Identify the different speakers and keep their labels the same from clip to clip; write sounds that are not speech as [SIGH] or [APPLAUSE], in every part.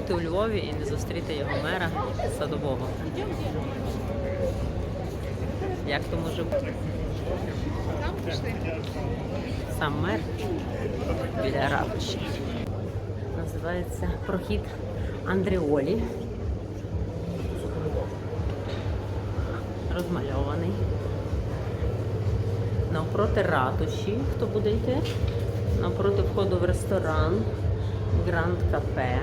Speaker 1: бути у Львові і не зустріти його мера садового. Як то може бути? Сам мер біля ратуші. Називається прохід Андріолі. Розмальований. Навпроти ратуші, хто буде йти, навпроти входу в ресторан Гранд Кафе.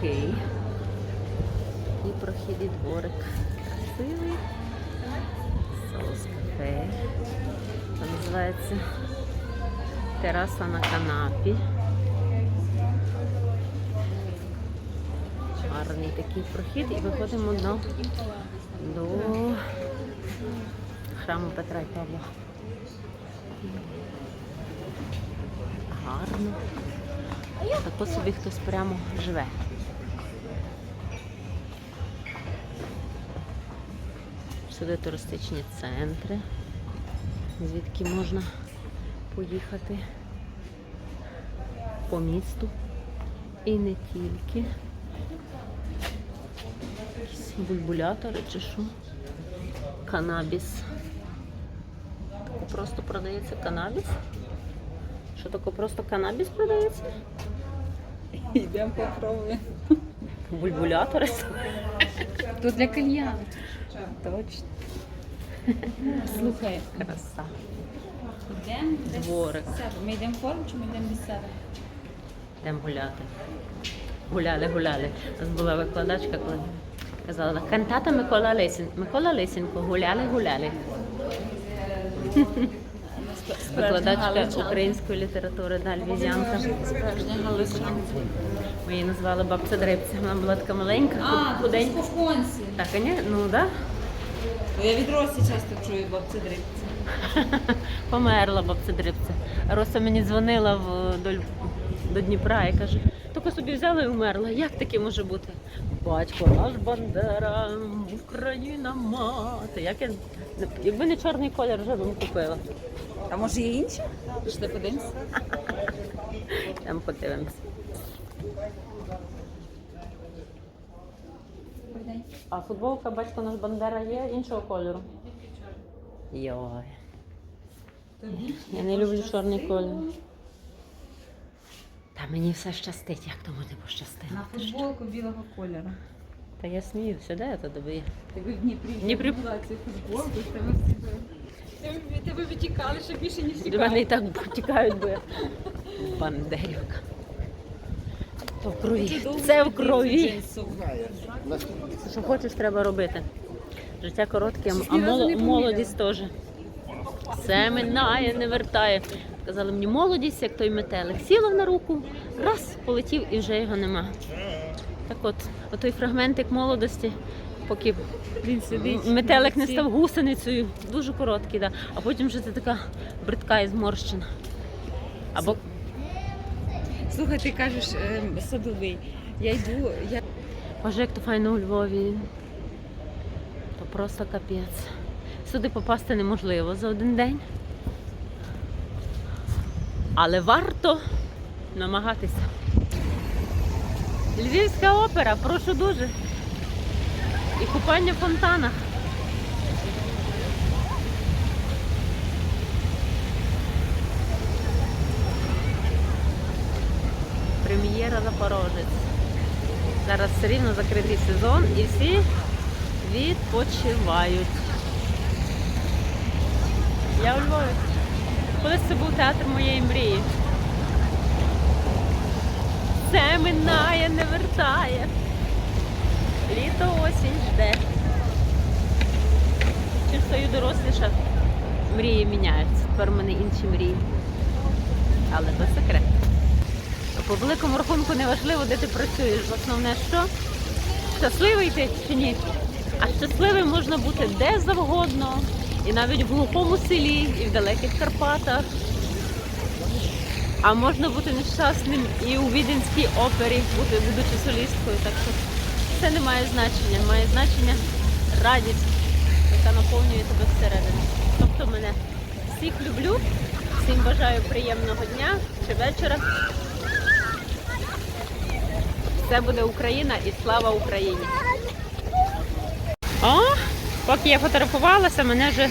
Speaker 1: Такий. І прохід і дворик. Красивий. Соус кафе. Це називається тераса на канапі. Гарний такий прохід і виходимо до, до храму Петра і Павла. Гарно. Тако собі хтось прямо живе. Сюди туристичні центри, звідки можна поїхати по місту. І не тільки. Якісь бульбулятори чи що. Канабіс. Тако просто продається канабіс? Що таке просто канабіс продається?
Speaker 2: Йдемо попробуємо.
Speaker 1: Бульбулятори?
Speaker 2: Тут для кальяну. Точно. Слухай,
Speaker 1: Краса.
Speaker 2: йдемо десь
Speaker 1: Дворик.
Speaker 2: з себе. Ми йдемо в форум чи ми йдемо без себе?
Speaker 1: Йдемо гуляти. Гуляли, гуляли. У нас була викладачка, коли казала, кантата Микола Лисенко. Микола Лисенко, гуляли, гуляли. Викладачка української літератури Даль Візянка. Ми її назвали бабця Дрибця. Вона була така маленька,
Speaker 2: А,
Speaker 1: худенька. Так, а ні? Ну так. Да.
Speaker 2: Я від Росі часто чую бабця дрібця. [LAUGHS]
Speaker 1: Померла бабця Дрибця. Роса мені дзвонила в, до, до Дніпра і каже, тільки собі взяла і вмерла. Як таке може бути? Батько наш Бандера, Україна мати. Як я... Якби не чорний колір, вже б купила.
Speaker 2: А може є інші? Пішли подивимося. [LAUGHS]
Speaker 1: Там подивимось. А футболка, батько наш Бандера є іншого кольору. Йой. Я не люблю чорний колір. Та мені все щастить, як тому не пощастило.
Speaker 2: На футболку білого кольору.
Speaker 1: Та я сміюся, де я то добию?
Speaker 2: Ти в Дніпрі
Speaker 1: Дніпрі.
Speaker 2: була цю футболку, з тебе всі витікали, ще більше, ніж
Speaker 1: До мене і так тікають, бо я бандерівка. То в крові. Це в крові. Що хочеш, треба робити. Життя коротке, а моло- молодість теж. Все минає, не вертає. Казали мені, молодість, як той метелик. Сіла на руку, раз, полетів і вже його нема. Так от, отой фрагментик молодості, поки
Speaker 2: Він сидить.
Speaker 1: метелик не став гусеницею, дуже короткий, да. а потім вже ти така бридка і зморщена. Або
Speaker 2: Слухай, ти кажеш ем, садовий. Я йду, я
Speaker 1: Боже, як то файно у Львові. То просто капець. Сюди попасти неможливо за один день. Але варто намагатися. Львівська опера, прошу дуже. І купання в фонтанах. Прем'єра Запорожець. Зараз все рівно закритий сезон і всі відпочивають. Я у Львові. Колись це був театр моєї мрії. Все минає, не вертає. Літо осінь жде. Чим стаю доросліша, мрії міняються. Тепер у мене інші мрії. Але то секрет. По великому рахунку не важливо, де ти працюєш. Основне, що щасливий ти чи ні. А щасливим можна бути де завгодно, і навіть в глухому селі, і в далеких Карпатах. А можна бути нещасним і у Віденській опері, бути будучи солісткою. Так що це не має значення. Має значення радість, яка наповнює тебе всередині. Тобто мене всіх люблю, Всім бажаю приємного дня чи вечора. Все буде Україна і слава Україні. О, поки я фотографувалася, мене вже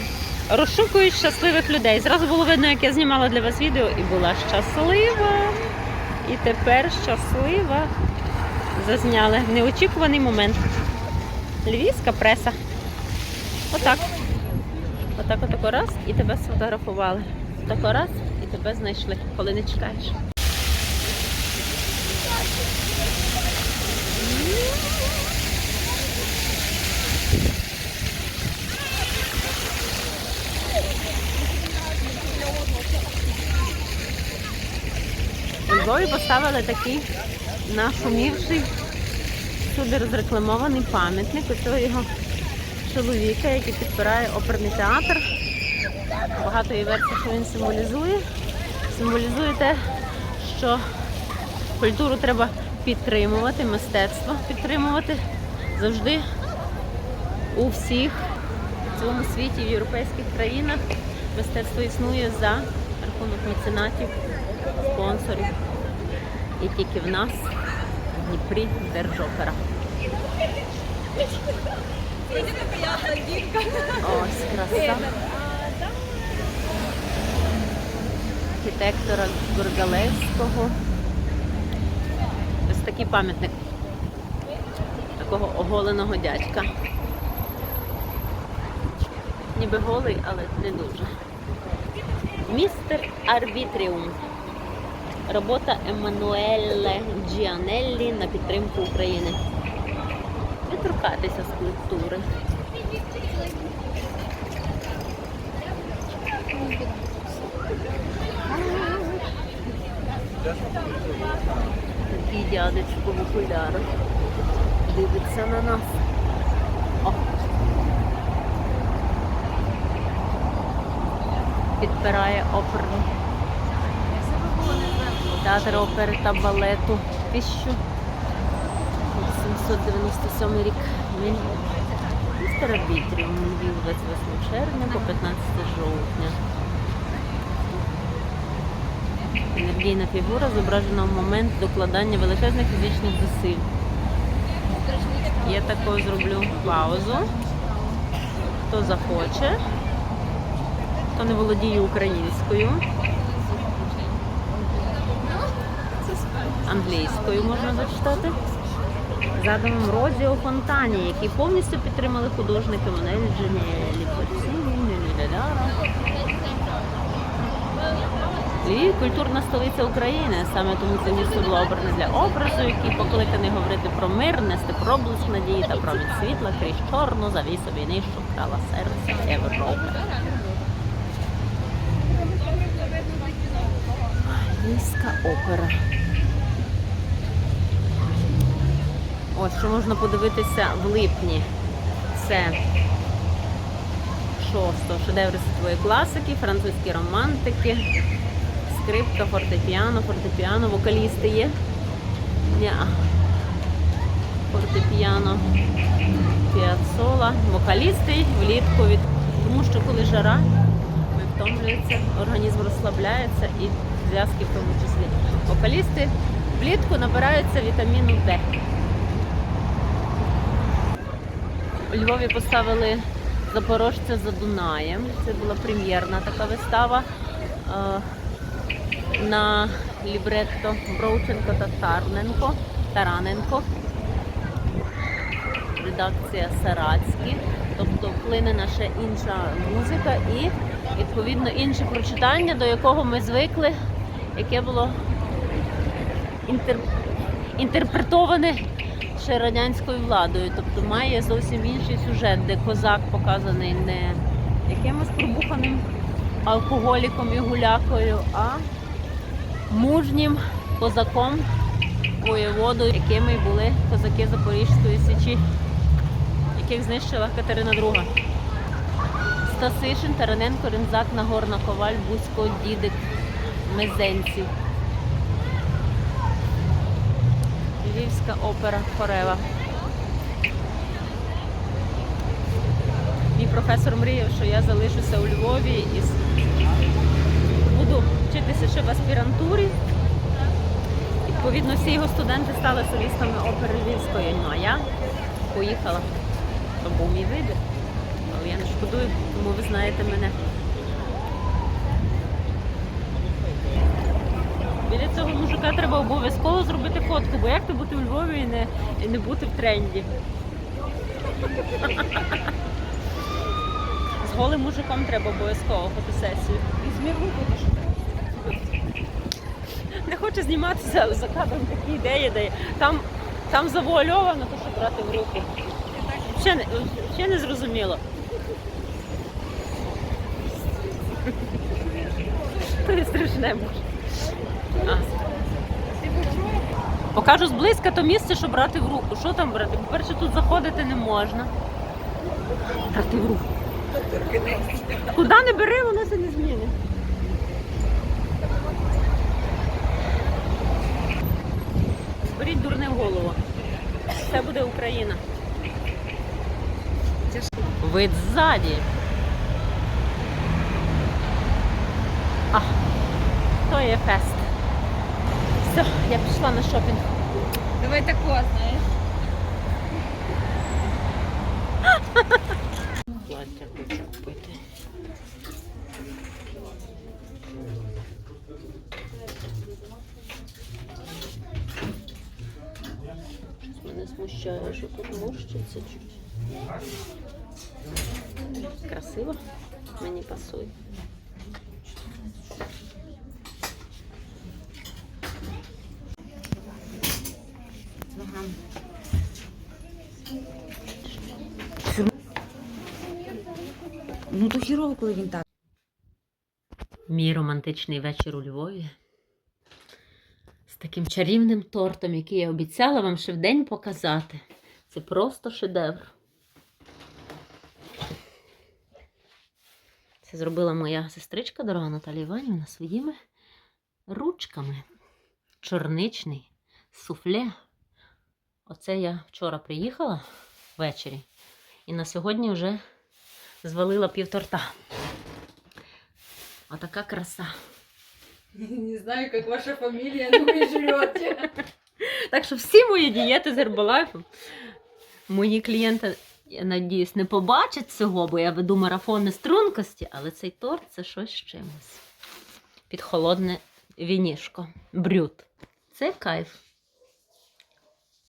Speaker 1: розшукують щасливих людей. Зразу було видно, як я знімала для вас відео і була щаслива. І тепер щаслива. Зазняли неочікуваний момент. Львівська преса. Отак. Отак, отако раз і тебе сфотографували. Отако раз і тебе знайшли, коли не чекаєш. У поставили такий нашумівший, сюди розрекламований пам'ятник у цього його чоловіка, який підпирає оперний театр. Багато є версій, що він символізує. Символізує те, що культуру треба підтримувати, мистецтво підтримувати завжди у всіх в цьому світі, в європейських країнах. Мистецтво існує за рахунок меценатів, спонсорів. І тільки в нас в Дніпрі держопера. Ось краса. Архітектора Горгалевського. Ось такий пам'ятник такого оголеного дядька. Ніби голий, але не дуже. Містер Арбітріум. Робота Еммануеле Джіанеллі на підтримку України. Не торкатися скульптури. Такий дядечко в окулярах. Дивиться на нас. О. Підпирає оперну. Театр опери та балету 1797 рік. Він містер Вітрів, Львів 28 червня по 15 жовтня. Енергійна фігура зображена в момент докладання величезних фізичних зусиль. Я також зроблю паузу. Хто захоче, хто не володіє українською. Англійською можна зачитати. Задумом Розіо Фонтані, які повністю підтримали художники Монель Дженелі. Львів культурна столиця України. Саме тому це місто було обране для образу, який покликаний говорити про мир, нести проблиск надії та промінь світла крізь чорну завісу війни, що вкрала серце Європи. Львівська опера. Ось що можна подивитися в липні. Це шосто шедеври світової класики, французькі романтики, скрипка, фортепіано, фортепіано, вокалісти є. Ня. Фортепіано, піацола. Вокалісти влітку від. Тому що коли жара, ми втомлюється, організм розслабляється і зв'язки в тому числі. Вокалісти влітку набираються вітаміну Д. У Львові поставили Запорожця за Дунаєм. Це була прем'єрна така вистава е, на лібретто Бровченко та Тарненко, Тараненко. Редакція Сарацькі. Тобто вплинена ще інша музика і відповідно інше прочитання, до якого ми звикли, яке було інтер... інтерпретоване ще радянською владою. Тобто має зовсім інший сюжет, де козак показаний не якимось пробуханим алкоголіком і гулякою, а мужнім козаком, воєводою, якими були козаки Запорізької січі, яких знищила Катерина II. Стасишин, Тараненко, Рензак, Нагорна, Коваль, Бузько, Дідик, Мезенців. Львівська опера Хорева. Мій професор мріяв, що я залишуся у Львові і буду вчитися ще в аспірантурі. Відповідно, всі його студенти стали солістами опери Львівської. Ну а я поїхала. То був мій вибір. Але я не шкодую, тому ви знаєте мене. Біля цього мужика треба обов'язково зробити фотку, бо як ти бути у Львові і не, і не бути в тренді. З голим мужиком треба обов'язково фотосесію.
Speaker 2: Візьми руку, то
Speaker 1: Не хочу зніматися, за кадром такі ідеї дає. Там, там завуальовано, то що брати в руки. Ще не, ще не зрозуміло. [LAUGHS] То є страшне може. Покажу зблизька то місце, що брати в руку. Що там брати? По-перше, тут заходити не можна. Брати в руку. Куди не бери, воно це не змінить. Беріть дурне в голову. Це буде Україна. Вид ззаді. А, то є фест. Все, я пішла на шопінг.
Speaker 2: Давай тако, знаєш.
Speaker 1: Плаття хочу купити. Мене смущає, що тут морщиться чуть. Красиво. Мені пасує.
Speaker 2: Ну то хірово, коли він так.
Speaker 1: Мій романтичний вечір у Львові. З таким чарівним тортом, який я обіцяла вам ще вдень показати. Це просто шедевр. Це зробила моя сестричка дорога Наталія Іванівна своїми ручками. Чорничний суфле. Оце я вчора приїхала ввечері і на сьогодні вже звалила півторта. Отака краса.
Speaker 2: Не знаю, як ваша фамілія, ну ви живете.
Speaker 1: Так що всі мої дієти з Herbalife, мої клієнти, я надіюсь, не побачать цього, бо я веду марафони стрункості, але цей торт це щось з чимось. Під холодне вінішко. Брют. Це кайф.